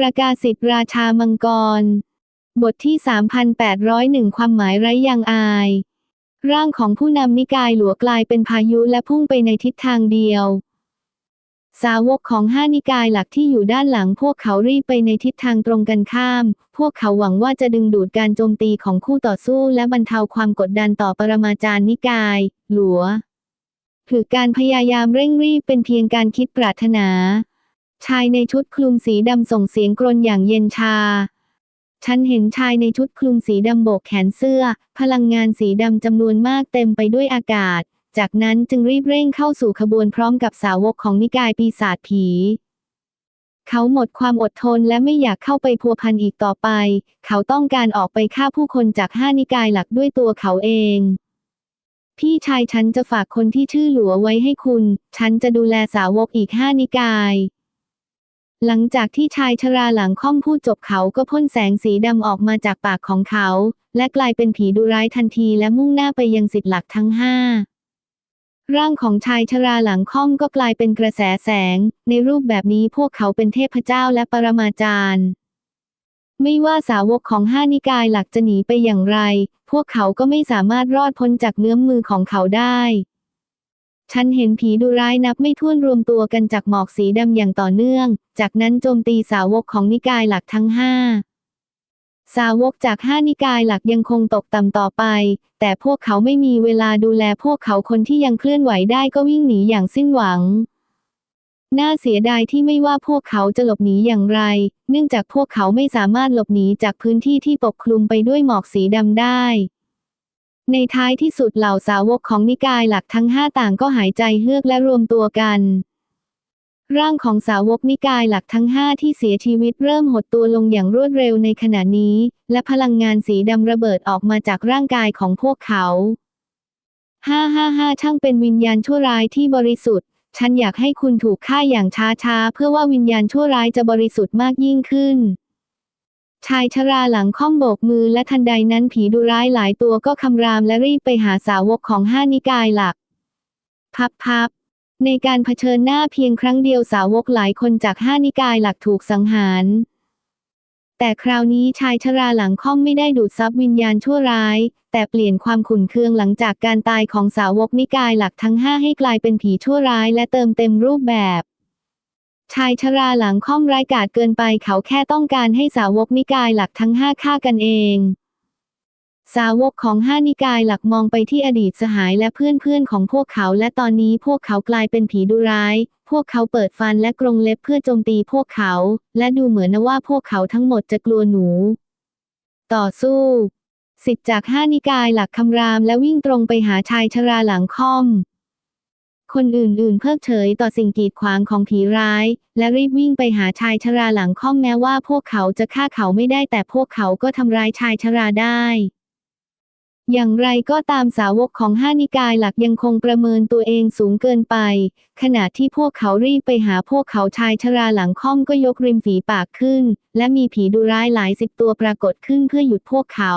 ประกาศิทธิราชามังกร บทที่ 3,801 ความหมายไร้ยางอาย ร่างของผู้นำนิกายหลวกลายเป็นพายุและพุ่งไปในทิศทางเดียว สาวกของห้านิกายหลักที่อยู่ด้านหลังพวกเขารีบไปในทิศทางตรงกันข้าม พวกเขาหวังว่าจะดึงดูดการโจมตีของคู่ต่อสู้และบรรเทาความกดดันต่อปรมาจารย์นิกาย หลัวถือการพยายามเร่งรีบเป็นเพียงการคิดปรารถนา ชายในชุดคลุมสีดำส่งเสียงกรนอย่างเย็นชา ฉันเห็นชายในชุดคลุมสีดำโบกแขนเสื้อ พลังงานสีดำจำนวนมากเต็มไปด้วยอากาศ จากนั้นจึงรีบเร่งเข้าสู่ขบวนพร้อมกับสาวกของนิกายปีศาจผี เขาหมดความอดทนและไม่อยากเข้าไปพัวพันอีกต่อไป เขาต้องการออกไปฆ่าผู้คนจากห้านิกายหลักด้วยตัวเขาเองพี่ชายฉันจะฝากคนที่ชื่อหลัวไว้ให้คุณ ฉันจะดูแลสาวกอีกห้านิกาย หลังจากที่ชายชราหลังค่อมพูดจบเขาก็พ่นแสงสีดำออกมาจากปากของเขา และกลายเป็นผีดุร้ายทันทีและมุ่งหน้าไปยังสิทธิหลักทั้งห้าร่างของชายชราหลังค่อมก็กลายเป็นกระแสแสง ในรูปแบบนี้พวกเขาเป็นเทพเจ้าและปรมาจารย์ ไม่ว่าสาวกของห้านิกายหลักจะหนีไปอย่างไร พวกเขาก็ไม่สามารถรอดพ้นจากเงื้อมมือของเขาได้ ฉันเห็นผีดุร้ายนับไม่ถ้วนรวมตัวกันจากหมอกสีดำอย่างต่อเนื่อง จากนั้นโจมตีสาวกของนิกายหลักทั้งห้าสาวกจากห้านิกายหลักยังคงตกต่ำต่อไป แต่พวกเขาไม่มีเวลาดูแลพวกเขาคนที่ยังเคลื่อนไหวได้ก็วิ่งหนีอย่างสิ้นหวัง น่าเสียดายที่ไม่ว่าพวกเขาจะหลบหนีอย่างไร เนื่องจากพวกเขาไม่สามารถหลบหนีจากพื้นที่ที่ปกคลุมไปด้วยหมอกสีดำได้ ในท้ายที่สุดเหล่าสาวกของนิกายหลักทั้งห้าต่างก็หายใจเฮือกและรวมตัวกัน ร่างของสาวกนิกายหลักทั้งห้าที่เสียชีวิตเริ่มหดตัวลงอย่างรวดเร็วในขณะนี้ และพลังงานสีดำระเบิดออกมาจากร่างกายของพวกเขาห้าห้าห้าช่างเป็นวิญญาณชั่วร้ายที่บริสุทธิ์ ฉันอยากให้คุณถูกฆ่าอย่างช้าๆ เพื่อว่าวิญญาณชั่วร้ายจะบริสุทธิ์มากยิ่งขึ้น ชายชราหลังค่อมโบกมือและทันใดนั้นผีดุร้ายหลายตัวก็คำรามและรีบไปหาสาวกของห้านิกายหลัก พับพับในการเผชิญหน้าเพียงครั้งเดียวสาวกหลายคนจากห้านิกายหลักถูกสังหาร แต่คราวนี้ชายชราหลังค่อมไม่ได้ดูดซับวิญญาณชั่วร้าย แต่เปลี่ยนความขุ่นเคืองหลังจากการตายของสาวกนิกายหลักทั้งห้าให้กลายเป็นผีชั่วร้ายและเติมเต็มรูปแบบ ชายชราหลังค่อมร้ายกาจเกินไปเขาแค่ต้องการให้สาวกนิกายหลักทั้งห้าฆ่ากันเอง สาวกของห้านิกายหลักมองไปที่อดีตสหายและเพื่อนๆของพวกเขาและตอนนี้พวกเขากลายเป็นผีดุร้าย พวกเขาเปิดฟันและกรงเล็บเพื่อโจมตีพวกเขา และดูเหมือนนะว่าพวกเขาทั้งหมดจะกลัวหนู ต่อสู้ สิทธิ์จากห้านิกายหลักคำรามและวิ่งตรงไปหาชายชราหลังค่อม คนอื่นๆ เพิกเฉยต่อสิ่งกีดขวางของผีร้าย และรีบวิ่งไปหาชายชราหลังค่อมแม้ว่าพวกเขาจะฆ่าเขาไม่ได้แต่พวกเขาก็ทำร้ายชายชราได้อย่างไรก็ตามสาวกของห้านิกายหลักยังคงประเมินตัวเองสูงเกินไป ขณะที่พวกเขารีบไปหาพวกเขาชายชราหลังค่อมก็ยกริมฝีปากขึ้น และมีผีดุร้ายหลายสิบตัวปรากฏขึ้นเพื่อหยุดพวกเขา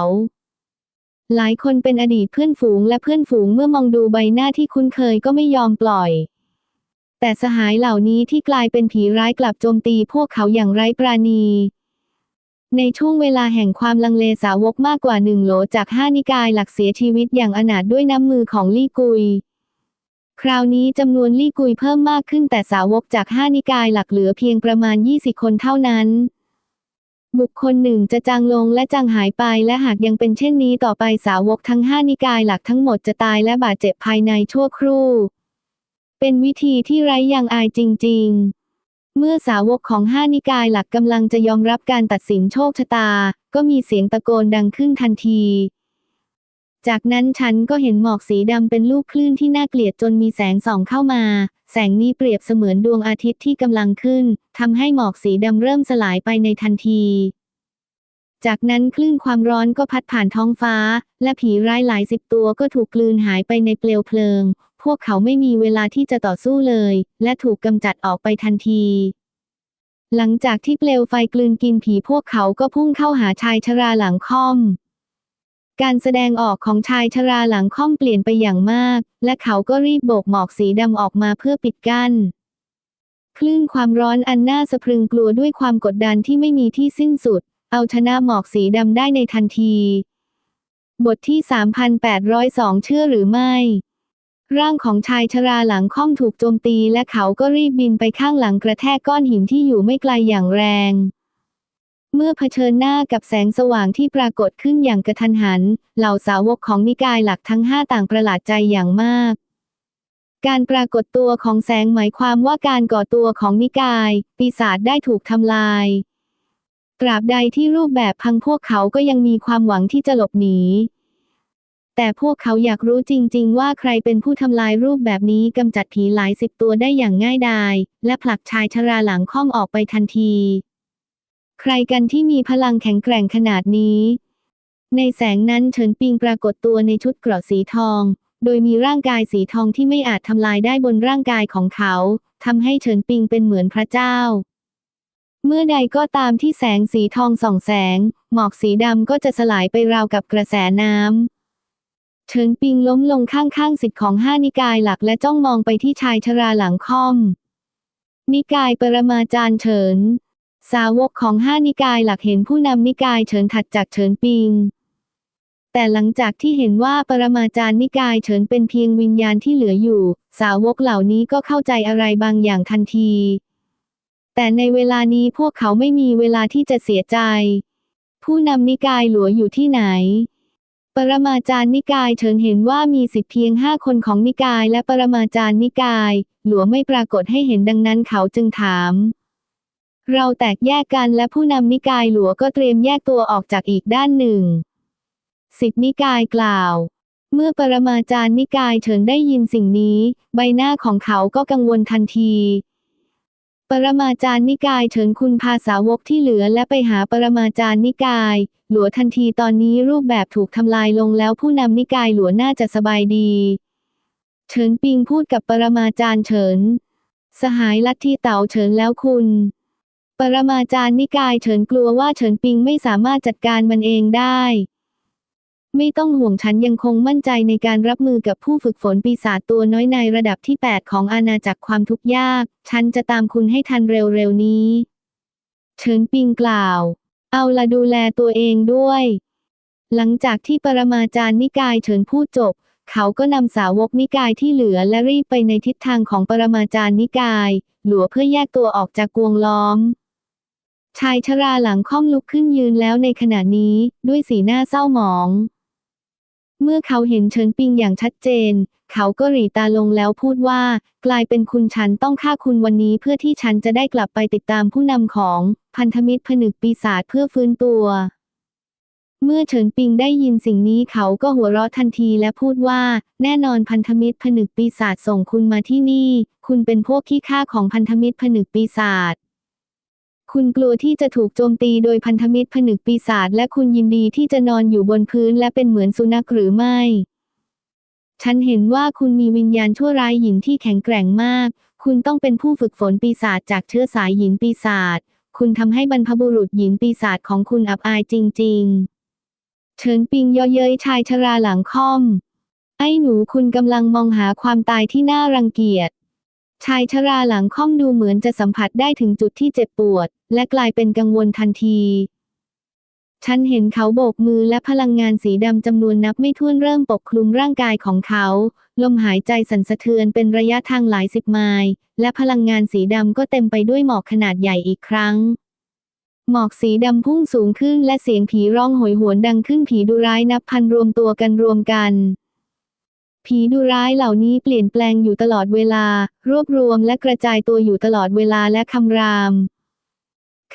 หลายคนเป็นอดีตเพื่อนฝูงและเพื่อนฝูงเมื่อมองดูใบหน้าที่คุ้นเคยก็ไม่ยอมปล่อย แต่สหายเหล่านี้ที่กลายเป็นผีร้ายกลับโจมตีพวกเขาอย่างไร้ปราณี ในช่วงเวลาแห่งความลังเลสาวกมากกว่าหนึ่งโหลจากห้านิกายหลักเสียชีวิตอย่างอนาถด้วยน้ำมือของลี่กุย คราวนี้จำนวนลี่กุยเพิ่มมากขึ้นแต่สาวกจากห้านิกายหลักเหลือเพียงประมาณ 20 คนเท่านั้น บุคคลหนึ่งจะจางลงและจางหายไปและหากยังเป็นเช่นนี้ต่อไปสาวกทั้งห้านิกายหลักทั้งหมดจะตายและบาดเจ็บภายในชั่วครู่ เป็นวิธีที่ไร้ยางอายจริง ๆ เมื่อสาวกของห้านิกายหลักกำลังจะยอมรับการตัดสินโชคชะตา ก็มีเสียงตะโกนดังขึ้นทันที จากนั้นฉันก็เห็นหมอกสีดำเป็นลูกคลื่นที่น่าเกลียดจนมีแสงส่องเข้ามา แสงนี้เปรียบเสมือนดวงอาทิตย์ที่กำลังขึ้นทำให้หมอกสีดำเริ่มสลายไปในทันที จากนั้นคลื่นความร้อนก็พัดผ่านท้องฟ้า และผีร้ายหลายสิบตัวก็ถูกกลืนหายไปในเปลวเพลิง พวกเขาไม่มีเวลาที่จะต่อสู้เลย และถูกกำจัดออกไปทันทีหลังจากที่เปลวไฟกลืนกินผีพวกเขาก็พุ่งเข้าหาชายชราหลังค่อม การแสดงออกของชายชราหลังค่อมเปลี่ยนไปอย่างมาก และเขาก็รีบโบกหมอกสีดำออกมาเพื่อปิดกั้นคลื่นความร้อนอันน่าสะพรึงกลัวด้วยความกดดันที่ไม่มีที่สิ้นสุด เอาชนะหมอกสีดำได้ในทันที บทที่ 3802 เชื่อหรือไม่ ร่างของชายชราหลังค่อมถูกโจมตีและเขาก็รีบบินไปข้างหลังกระแทกก้อนหินที่อยู่ไม่ไกลอย่างแรง เมื่อเผชิญหน้ากับแสงสว่างที่ปรากฏขึ้นอย่างกระทันหัน เหล่าสาวกของนิกายหลักทั้งห้าต่างประหลาดใจอย่างมาก การปรากฏตัวของแสงหมายความว่าการก่อตัวของนิกาย ปีศาจได้ถูกทำลาย ตราบใดที่รูปแบบพังพวกเขาก็ยังมีความหวังที่จะหลบหนีแต่พวกเขาอยากรู้จริง ๆ ว่าใครเป็นผู้ทำลายรูปแบบนี้กำจัดผีหลายสิบตัวได้อย่างง่ายดาย และผลักชายชราหลังค่อมออกไปทันที ใครกันที่มีพลังแข็งแกร่งขนาดนี้ ในแสงนั้นเฉินปิงปรากฏตัวในชุดเกราะสีทอง โดยมีร่างกายสีทองที่ไม่อาจทำลายได้บนร่างกายของเขาทำให้เฉินปิงเป็นเหมือนพระเจ้า เมื่อใดก็ตามที่แสงสีทองส่องแสง หมอกสีดำก็จะสลายไปราวกับกระแสน้ำเฉินปิงล้มลงข้างๆสิทธิ์ของห้านิกายหลักและจ้องมองไปที่ชายชราหลังค่อม นิกายปรมาจารย์เฉิน สาวกของห้านิกายหลักเห็นผู้นำนิกายเฉินถัดจากเฉินปิง แต่หลังจากที่เห็นว่าปรมาจารย์นิกายเฉินเป็นเพียงวิญญาณที่เหลืออยู่ สาวกเหล่านี้ก็เข้าใจอะไรบางอย่างทันที แต่ในเวลานี้พวกเขาไม่มีเวลาที่จะเสียใจ ผู้นำนิกายหลัวอยู่ที่ไหน ปรมาจารย์นิกายเฉินเห็นว่ามีสิทธิเพียงห้าคนของนิกายและปรมาจารย์นิกาย หลัวไม่ปรากฏให้เห็นดังนั้นเขาจึงถาม เราแตกแยกกันและผู้นำนิกายหลัวก็เตรียมแยกตัวออกจากอีกด้านหนึ่ง สิทธินิกายกล่าว เมื่อปรมาจารย์นิกายเฉินได้ยินสิ่งนี้ ใบหน้าของเขาก็กังวลทันที ปรมาจารย์นิกายเฉินคุณพาสาวกที่เหลือและไปหาปรมาจารย์นิกาย หลัวทันทีตอนนี้รูปแบบถูกทำลายลงแล้วผู้นำนิกายหลัวน่าจะสบายดีเฉินปิงพูดกับปรมาจารย์เฉิน สหายลัทธิเต๋าเฉินแล้วคุณ ปรมาจารย์นิกายเฉินกลัวว่าเฉินปิงไม่สามารถจัดการมันเองได้ ไม่ต้องห่วงฉันยังคงมั่นใจในการรับมือกับผู้ฝึกฝนปีศาจตัวน้อยในระดับที่ 8 ของอาณาจักรความทุกข์ยาก ฉันจะตามคุณให้ทันเร็วๆนี้ เฉินปิงกล่าว เอาละดูแลตัวเองด้วย หลังจากที่ปรมาจารย์นิกายเฉินพูดจบ เขาก็นำสาวกนิกายที่เหลือและรีบไปในทิศทางของปรมาจารย์นิกาย หลัวเพื่อแยกตัวออกจากกวงล้อม ชายชราหลังค่อมลุกขึ้นยืนแล้วในขณะนี้ด้วยสีหน้าเศร้าหมอง เมื่อเขาเห็นเฉินปิงอย่างชัดเจน เขาก็หรีตาลงแล้วพูดว่า กลายเป็นคุณฉันต้องฆ่าคุณวันนี้เพื่อที่ฉันจะได้กลับไปติดตามผู้นำของพันธมิตรผนึกปีศาจเพื่อฟื้นตัว เมื่อเฉินปิงได้ยินสิ่งนี้เขาก็หัวเราะทันทีและพูดว่า แน่นอนพันธมิตรผนึกปีศาจส่งคุณมาที่นี่ คุณเป็นพวกขี้ข้าของพันธมิตรผนึกปีศาจ คุณกลัวที่จะถูกโจมตีโดยพันธมิตรผนึกปีศาจและคุณยินดีที่จะนอนอยู่บนพื้นและเป็นเหมือนสุนัขหรือไม่ ฉันเห็นว่าคุณมีวิญญาณชั่วร้ายหญิงที่แข็งแกร่งมาก คุณต้องเป็นผู้ฝึกฝนปีศาจจากเชื้อสายหญิงปีศาจ คุณทำให้บรรพบุรุษหญิงปีศาจของคุณอับอายจริง ๆ เฉินปิงย่อเย้ยชายชราหลังค่อม ไอ้หนูคุณกำลังมองหาความตายที่น่ารังเกียจ ชายชราหลังค่อมดูเหมือนจะสัมผัสได้ถึงจุดที่เจ็บปวด และกลายเป็นกังวลทันที ฉันเห็นเขาโบกมือและพลังงานสีดำจำนวนนับไม่ถ้วนเริ่มปกคลุมร่างกายของเขา ลมหายใจสั่นสะเทือนเป็นระยะทางหลายสิบไมล์และพลังงานสีดำก็เต็มไปด้วยหมอกขนาดใหญ่อีกครั้งหมอกสีดำพุ่งสูงขึ้นและเสียงผีร้องโหยหวนดังขึ้นผีดุร้ายนับพันรวมตัวกันรวมกัน ผีดุร้ายเหล่านี้เปลี่ยนแปลงอยู่ตลอดเวลา รวบรวมและกระจายตัวอยู่ตลอดเวลาและคำราม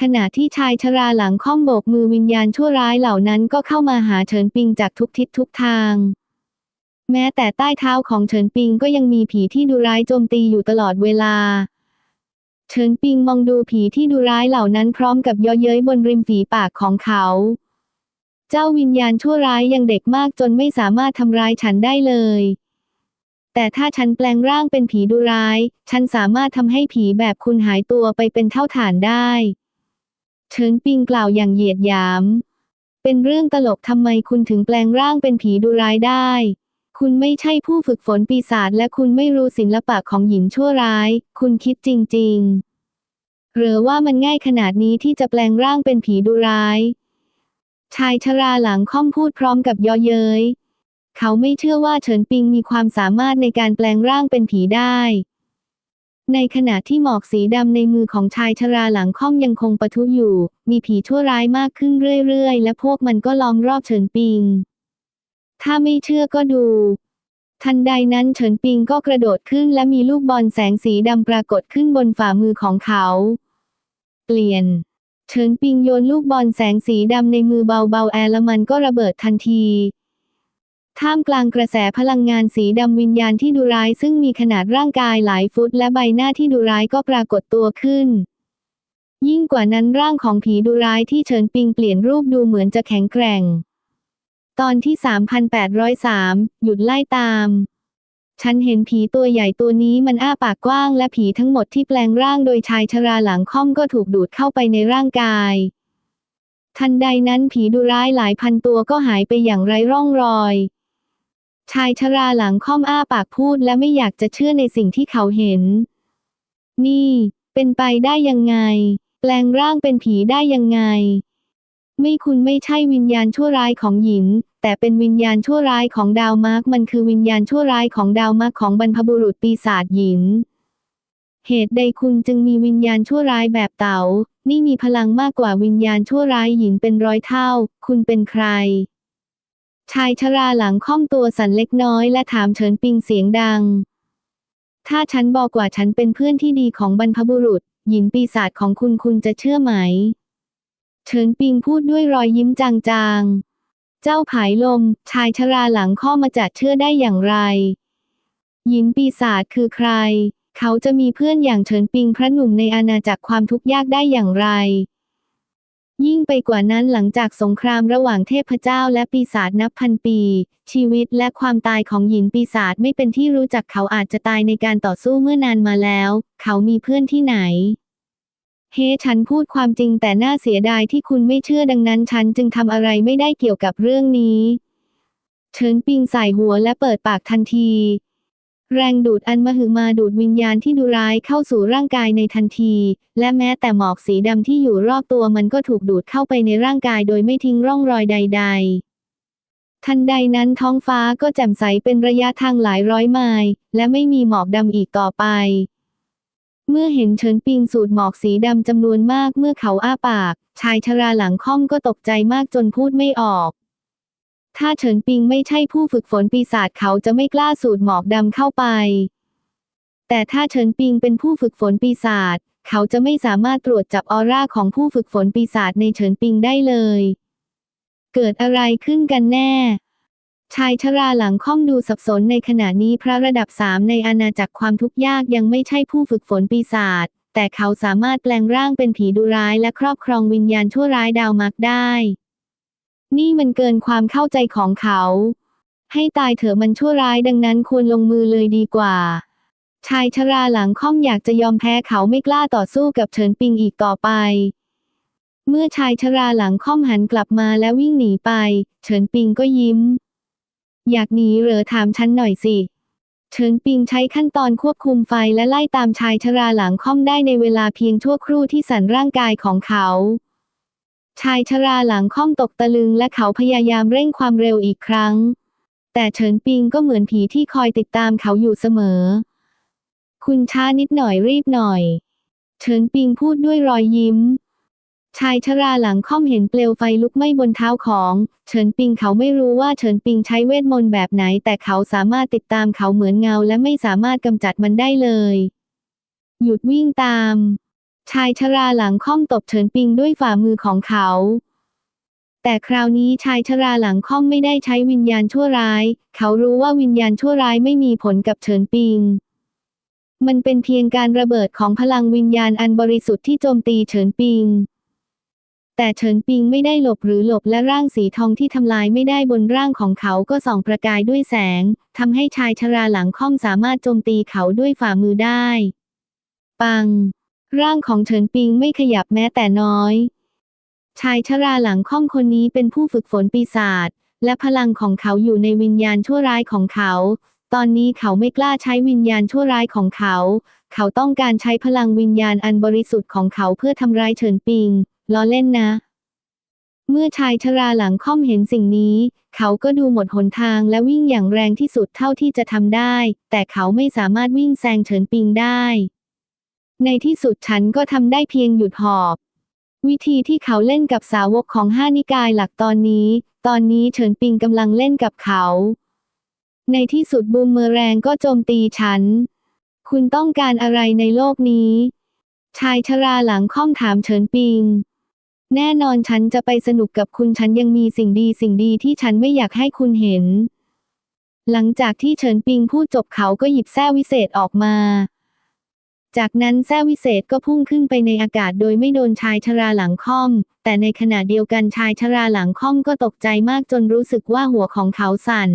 ขณะที่ชายชราหลังค่อมโบกมือวิญญาณชั่วร้ายเหล่านั้นก็เข้ามาหาเฉินปิงจากทุกทิศทุกทาง แม้แต่ใต้เท้าของเฉินปิงก็ยังมีผีที่ดุร้ายโจมตีอยู่ตลอดเวลา เฉินปิงมองดูผีที่ดุร้ายเหล่านั้นพร้อมกับย่อเย้ยบนริมฝีปากของเขา เจ้าวิญญาณชั่วร้ายยังเด็กมากจนไม่สามารถทำร้ายฉันได้เลย แต่ถ้าฉันแปลงร่างเป็นผีดุร้าย ฉันสามารถทำให้ผีแบบคุณหายตัวไปเป็นเท่าฐานได้เฉินปิงกล่าวอย่างเหยียดหยาม เป็นเรื่องตลกทำไมคุณถึงแปลงร่างเป็นผีดุร้ายได้ คุณไม่ใช่ผู้ฝึกฝนปีศาจและคุณไม่รู้ศิลปะของหญิงชั่วร้าย คุณคิดจริง ๆ หรือว่ามันง่ายขนาดนี้ที่จะแปลงร่างเป็นผีดุร้าย ชายชราหลังค่อมพูดพร้อมกับยอเย้ย เขาไม่เชื่อว่าเฉินปิงมีความสามารถในการแปลงร่างเป็นผีได้ ในขณะที่หมอกสีดำในมือของชายชราหลังค่อมยังคงปะทุอยู่ มีผีชั่วร้ายมากขึ้นเรื่อยๆ และพวกมันก็ล้อมรอบเฉินปิง ถ้าไม่เชื่อก็ดู ทันใดนั้นเฉินปิงก็กระโดดขึ้นและมีลูกบอลแสงสีดำปรากฏขึ้นบนฝ่ามือของเขา เปลี่ยน เฉินปิงโยนลูกบอลแสงสีดำในมือเบาๆแอร์แลมันก็ระเบิดทันที ท่ามกลางกระแสพลังงานสีดำวิญญาณที่ดุร้ายซึ่งมีขนาดร่างกายหลายฟุตและใบหน้าที่ดุร้ายก็ปรากฏตัวขึ้น ยิ่งกว่านั้นร่างของผีดุร้ายที่เฉินปิงเปลี่ยนรูปดูเหมือนจะแข็งแกร่ง ตอนที่ 3803 หยุดไล่ตาม ฉันเห็นผีตัวใหญ่ตัวนี้มันอ้าปากกว้างและผีทั้งหมดที่แปลงร่างโดยชายชราหลังค่อมก็ถูกดูดเข้าไปในร่างกาย ทันใดนั้นผีดุร้ายหลายพันตัวก็หายไปอย่างไร้ร่องรอย ชายชราหลังค่อมอ้าปากพูดและไม่อยากจะเชื่อในสิ่งที่เขาเห็น นี่ เป็นไปได้ยังไง แปลงร่างเป็นผีได้ยังไง ไม่คุณไม่ใช่วิญญาณชั่วร้ายของหญิน แต่เป็นวิญญาณชั่วร้ายของดาวมาร์กมันคือวิญญาณชั่วร้ายของดาวมาร์กของบรรพบุรุษปีศาจหญิน เหตุใดคุณจึงมีวิญญาณชั่วร้ายแบบเต๋า นี่มีพลังมากกว่าวิญญาณชั่วร้ายหญินเป็นร้อยเท่า คุณเป็นใคร ชายชราหลังค่อมตัวสั่นเล็กน้อยและถามเฉินปิงเสียงดัง ถ้าฉันบอกว่าฉันเป็นเพื่อนที่ดีของบรรพบุรุษหญินปีศาจของคุณคุณจะเชื่อไหม เฉินปิงพูดด้วยรอยยิ้มจางๆ เจ้าผายลม ชายชราหลังข้อมาจัดเชื่อได้อย่างไร หญินปีศาจคือใคร เขาจะมีเพื่อนอย่างเฉินปิงพระหนุ่มในอาณาจักรความทุกข์ยากได้อย่างไร ยิ่งไปกว่านั้นหลังจากสงครามระหว่างเทพเจ้าและปีศาจนับพันปี ชีวิตและความตายของหญินปีศาจไม่เป็นที่รู้จักเขาอาจจะตายในการต่อสู้เมื่อนานมาแล้ว เขามีเพื่อนที่ไหน เฮ้ ฉันพูดความจริงแต่น่าเสียดายที่คุณไม่เชื่อดังนั้นฉันจึงทำอะไรไม่ได้เกี่ยวกับเรื่องนี้ เฉินปิงใส่หัวและเปิดปากทันที แรงดูดอันมหึมาดูดวิญญาณที่ดุร้ายเข้าสู่ร่างกายในทันที และแม้แต่หมอกสีดำที่อยู่รอบตัวมันก็ถูกดูดเข้าไปในร่างกายโดยไม่ทิ้งร่องรอยใด ๆทันใดนั้นท้องฟ้าก็แจ่มใสเป็นระยะทางหลายร้อยไมล์และไม่มีหมอกดำอีกต่อไป เมื่อเห็นเฉินปิงสูดหมอกสีดำจำนวนมากเมื่อเขาอ้าปาก ชายชราหลังค่อมก็ตกใจมากจนพูดไม่ออก ถ้าเฉินปิงไม่ใช่ผู้ฝึกฝนปีศาจเขาจะไม่กล้าสูดหมอกดำเข้าไป แต่ถ้าเฉินปิงเป็นผู้ฝึกฝนปีศาจเขาจะไม่สามารถตรวจจับออร่าของผู้ฝึกฝนปีศาจในเฉินปิงได้เลย เกิดอะไรขึ้นกันแน่ ชายชราหลังค่อมดูสับสนในขณะนี้พระระดับสามในอาณาจักรความทุกข์ยากยังไม่ใช่ผู้ฝึกฝนปีศาจแต่เขาสามารถแปลงร่างเป็นผีดุร้ายและครอบครองวิญญาณชั่วร้ายดาวมักได้ นี่มันเกินความเข้าใจของเขา ให้ตายเถอะมันชั่วร้ายดังนั้นควรลงมือเลยดีกว่า ชายชราหลังค่อมอยากจะยอมแพ้เขาไม่กล้าต่อสู้กับเฉินปิงอีกต่อไปเมื่อชายชราหลังค่อมหันกลับมาและวิ่งหนีไป เฉินปิงก็ยิ้ม อยากหนีเหรอถามฉันหน่อยสิ เฉินปิงใช้ขั้นตอนควบคุมไฟและไล่ตามชายชราหลังค่อมได้ในเวลาเพียงชั่วครู่ที่สั่นร่างกายของเขา ชายชราหลังค่อมตกตะลึงและเขาพยายามเร่งความเร็วอีกครั้ง แต่เฉินปิงก็เหมือนผีที่คอยติดตามเขาอยู่เสมอ คุณช้านิดหน่อยรีบหน่อย เฉินปิงพูดด้วยรอยยิ้ม ชายชราหลังค่อมเห็นเปลวไฟลุกไหม้บนเท้าของ เฉินปิงเขาไม่รู้ว่าเฉินปิงใช้เวทมนต์แบบไหน แต่เขาสามารถติดตามเขาเหมือนเงา และไม่สามารถกำจัดมันได้เลย หยุดวิ่งตาม ชายชราหลังค่อมตบเฉินปิงด้วยฝ่ามือของเขา แต่คราวนี้ชายชราหลังค่อมไม่ได้ใช้วิญญาณชั่วร้าย เขารู้ว่าวิญญาณชั่วร้ายไม่มีผลกับเฉินปิงมันเป็นเพียงการระเบิดของพลังวิญญาณอันบริสุทธิ์ที่โจมตีเฉินปิง แต่เฉินปิงไม่ได้หลบหรือหลบและร่างสีทองที่ทำลายไม่ได้บนร่างของเขาก็ส่องประกายด้วยแสงทำให้ชายชราหลังค่อมสามารถโจมตีเขาด้วยฝ่ามือได้ ปัง ร่างของเฉินปิงไม่ขยับแม้แต่น้อย ชายชราหลังค่อมคนนี้เป็นผู้ฝึกฝนปีศาจและพลังของเขาอยู่ในวิญญาณชั่วร้ายของเขา ตอนนี้เขาไม่กล้าใช้วิญญาณชั่วร้ายของเขา เขาต้องการใช้พลังวิญญาณอันบริสุทธิ์ของเขาเพื่อทำร้ายเฉินปิง ล้อเล่นนะ เมื่อชายชราหลังค่อมเห็นสิ่งนี้ เขาก็ดูหมดหนทางและวิ่งอย่างแรงที่สุดเท่าที่จะทำได้ แต่เขาไม่สามารถวิ่งแซงเฉินปิงได้ ในที่สุดฉันก็ทำได้เพียงหยุดหอบ วิธีที่เขาเล่นกับสาวกของห้านิกายหลักตอนนี้ ตอนนี้เฉินปิงกำลังเล่นกับเขา ในที่สุดบูมเมอแรงก็โจมตีฉัน คุณต้องการอะไรในโลกนี้ชายชราหลังค่อมถามเฉินปิง แน่นอนฉันจะไปสนุกกับคุณฉันยังมีสิ่งดีสิ่งดีที่ฉันไม่อยากให้คุณเห็น หลังจากที่เฉินปิงพูดจบเขาก็หยิบแส้วิเศษออกมา จากนั้นแส้วิเศษก็พุ่งขึ้นไปในอากาศโดยไม่โดนชายชราหลังค่อม แต่ในขณะเดียวกันชายชราหลังค่อมก็ตกใจมากจนรู้สึกว่าหัวของเขาสั่น